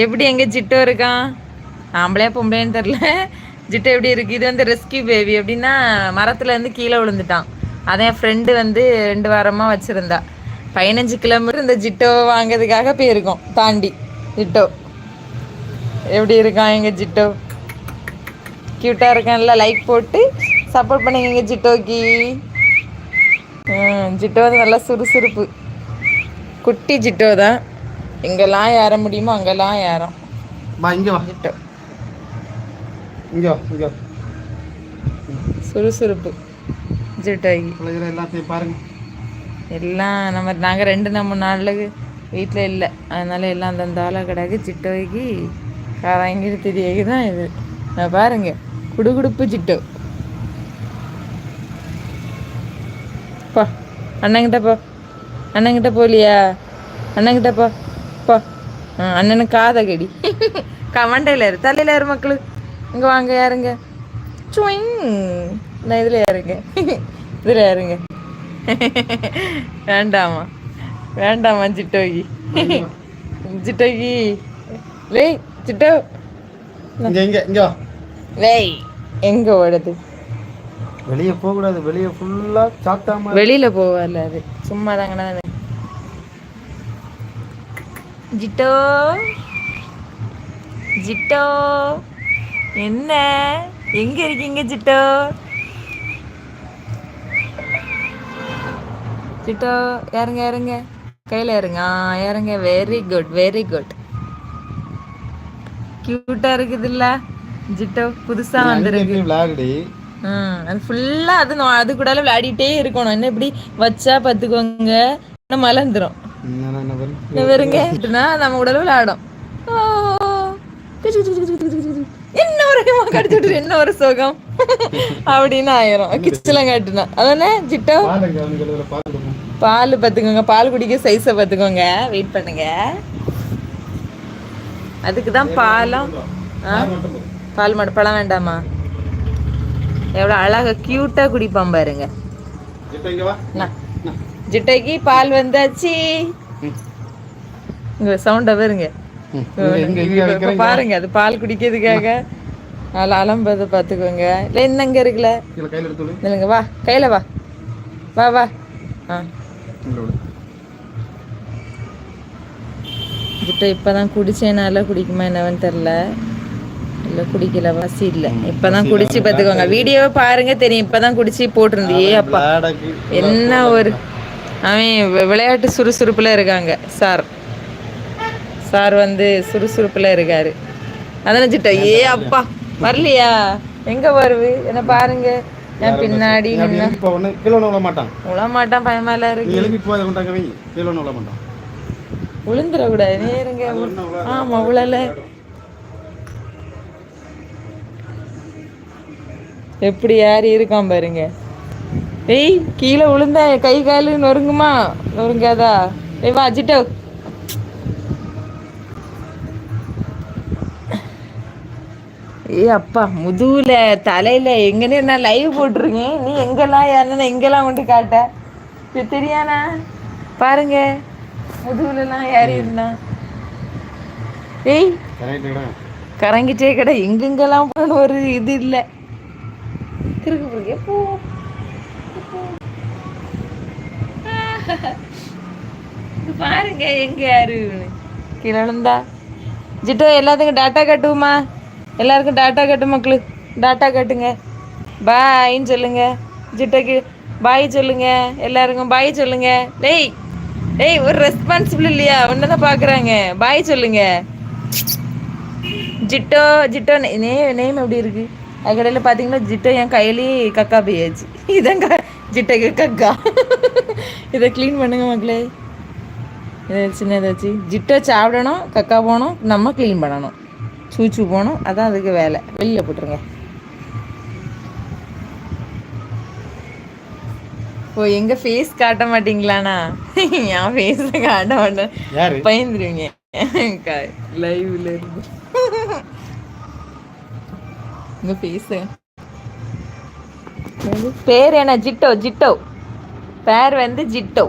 எப்படி எங்கே ஜிட்டோ இருக்கான்? ஆம்பளையா பொம்பளேன்னு தெரில ஜிட்டோ எப்படி இருக்கு? இது வந்து ரெஸ்கியூ பேபி எப்படின்னா மரத்துலேருந்து கீழே விழுந்துட்டான். அதான் என் ஃப்ரெண்டு வந்து ரெண்டு வாரமாக வச்சுருந்தா. பதினஞ்சு கிலோமீட்டர் இந்த ஜிட்டோவை வாங்குறதுக்காக போயிருக்கோம் தாண்டி. ஜிட்டோ. எப்படி இருக்கான் எங்கள் ஜிட்டோ? க்யூட்டாக இருக்கான்ல லைக் போட்டு சப்போர்ட் பண்ணுங்க எங்கள் ஜிட்டோக்கு. ஜிட்டோ வந்து நல்லா சுறுசுறுப்பு. குட்டி ஜிட்டோ தான். எங்கெல்லாம் ஏற முடியுமோ அங்கெல்லாம் ஏறும். வா இங்க வா. இங்க வா இங்க சுறுசுறுப்பு. பிள்ளைகளை எல்லாத்தையும் பாருங்க. எல்லாம் நம்ம நாங்கள் ரெண்டு நம்ம நாளில் வீட்டில் இல்லை. அதனால எல்லாம் அந்த ஆளை கிடக்கு ஜிட்டோய்க்கு கரங்கிட்டு தெரியக்கு தான் இது. நான் பாருங்க குடுகுடுப்பு ஜிட்டோ. போ. அண்ணங்கிட்ட போ. அண்ணங்கிட்ட போலியா? அண்ணங்கிட்ட போ. அண்ணனுக்கு காதை கடி கமண்டையில் இரு. தலையில் இரு மக்களு. இங்கே வாங்க யாருங்க? சுவிங். நான் இதில் யாருங்க? இதில் யாருங்க? வேண்டாமா? வேண்டாமா ஜிட்டோகி ஜிட்டோகி லேய் ஜிட்டோ லேய் எங்க ஓடுது? வெளியே போக கூடாது வெளியே ஃபுல்லா சாப்பிட்டாம வெளியில போவல அது. சும்மா தாங்கண்ணா ஜிட்டோ. ஜிட்டோ. என்ன? எங்க இருக்கீங்க ஜிட்டோ? ஜிட்டோ யாருங்க யாருங்க கையில இருங்க ஆ யாருங்க வெரி குட் வெரி குட் கியூட்டா இருக்குதுல்ல. ஜிட்டோ புதுசா வந்திருக்கு. விளையாடி ம் அது ஃபுல்லா அது அது கூட விளையாடிட்டே இருக்கணும். என்ன இப்படி வச்சா பார்த்துக்கோங்க இன்னும் மலர்ந்துரும். விட்டுனா நம்ம கூட விளையாடும். என்ன ஒரு கடிச்சு விட்டுரு என்ன ஒரு சுகம் அப்படின்னு ஆயிரும் கிச்சலாம் காட்டுனா அதானே ஜிட்டோ பால் பார்த்துக்கோங்க பால் குடிக்க சைஸை பார்த்துக்கோங்க வெயிட் பண்ணுங்க அதுக்கு தான் பாலம் ஆ பால் மட்டும் பழம் வேண்டாமா எவ்வளோ அழகா க்யூட்டாக குடிப்பான் பாருங்க இப்போ இங்க வா நா. ஜிட்டைக்கு பால் வந்தாச்சு. இங்க சவுண்டை வைக்கிறேன் பாருங்க அது பால் குடிக்கிறதுக்காக. அதில் அலம்பதை பார்த்துக்கோங்க இல்லை இன்னும் இங்கே இருக்குல்ல? இல்லைங்க வா கையில் வா. வா வா. ஆ. ஜிட்டை இப்போ தான் குடிச்சேனால குடிக்குமா என்னவன்னு தெரில இல்லை குடிக்கல வாசி இல்லை. இப்போ தான் குடிச்சு பார்த்துக்கோங்க வீடியோவை பாருங்க தெரியும். இப்போ தான் குடிச்சு போட்டிருந்தியே அப்பா. என்ன ஒரு அவன் விளையாட்டு சுறுசுறுப்புல இருக்காங்க. சார் சார் வந்து சுறுசுறுப்புல இருக்காரு. அதான் சிட்டா ஏ அப்பா வரலையா? எங்க வருது? என்ன பாருங்க. என் பின்னாடி கீழே விழ மாட்டான். இருக்கு. எழுப்பி போய் கொண்டாங்க வை. கீழே ஒண்ணு விழ மாட்டான். விழுந்துடக்கூடாது. நேருங்க. ஆமா உழல எப்படி யார் இருக்கான் பாருங்க. ஏய் கீழே விழுந்தா கை காலு நொறுங்குமா? நொறுங்காதா? ஏய் வா ஜிட்டோ. ஏய் அப்பா முதுகுல தலையில எங்கன்னு நான் லைவ் போட்டிருக்கேன் நீ எங்கெல்லாம் யாருன்னா எங்கெல்லாம் கொண்டு காட்ட? தெரியானா பாருங்க. முதுகுலலாம் யார் இருந்தா? ஏய் கரெக்டுடா கறங்கிட்டே கடை எங்கெங்கெல்லாம் ஒரு இது இல்லை. கிறுக்கு பிடிக்க போ பாருங்க எங்க யாரு கிளந்தா ஜிட்டோ எல்லாத்துக்கும் டாட்டா கட்டுவோமா? எல்லாருக்கும் டாட்டா கட்டு மக்களு. டாட்டா கட்டுங்க. பாயின்னு சொல்லுங்க. ஜிட்டோக்கு பாய் சொல்லுங்க. எல்லாருக்கும் பாய் சொல்லுங்க. டேய் டேய் ஒரு ரெஸ்பான்சிபிள் இல்லையா? ஒன்னதான் பாக்குறாங்க. பாய் சொல்லுங்க. ஜிட்டோ ஜிட்டோ நே நேம் எப்படி இருக்கு? அதுக்கடையில் பார்த்தீங்கன்னா ஜிட்டோ என் கையிலேயே கக்கா போயாச்சு. இதான் க ஜிட்டோக்கு கக்கா. இதை க்ளீன் பண்ணுங்க மக்களே. இதை சின்னதை வச்சு. ஜிட்டோ சாப்பிடணும் கக்கா போகணும் நம்ம க்ளீன் பண்ணணும். சூச்சு போகணும் அதான் அதுக்கு வேலை. வெளியில் போட்டுருங்க. ஓ எங்க ஃபேஸ் காட்ட மாட்டீங்களாண்ணா? என் ஃபேஸை காட்ட மாட்டேன். பயந்துருவீங்க. லைவ்ல இருந்து. உங்க பேச பேர் என்ன? ஜிட்டோ ஜிட்டோ. பேர் வந்து ஜிட்டோ.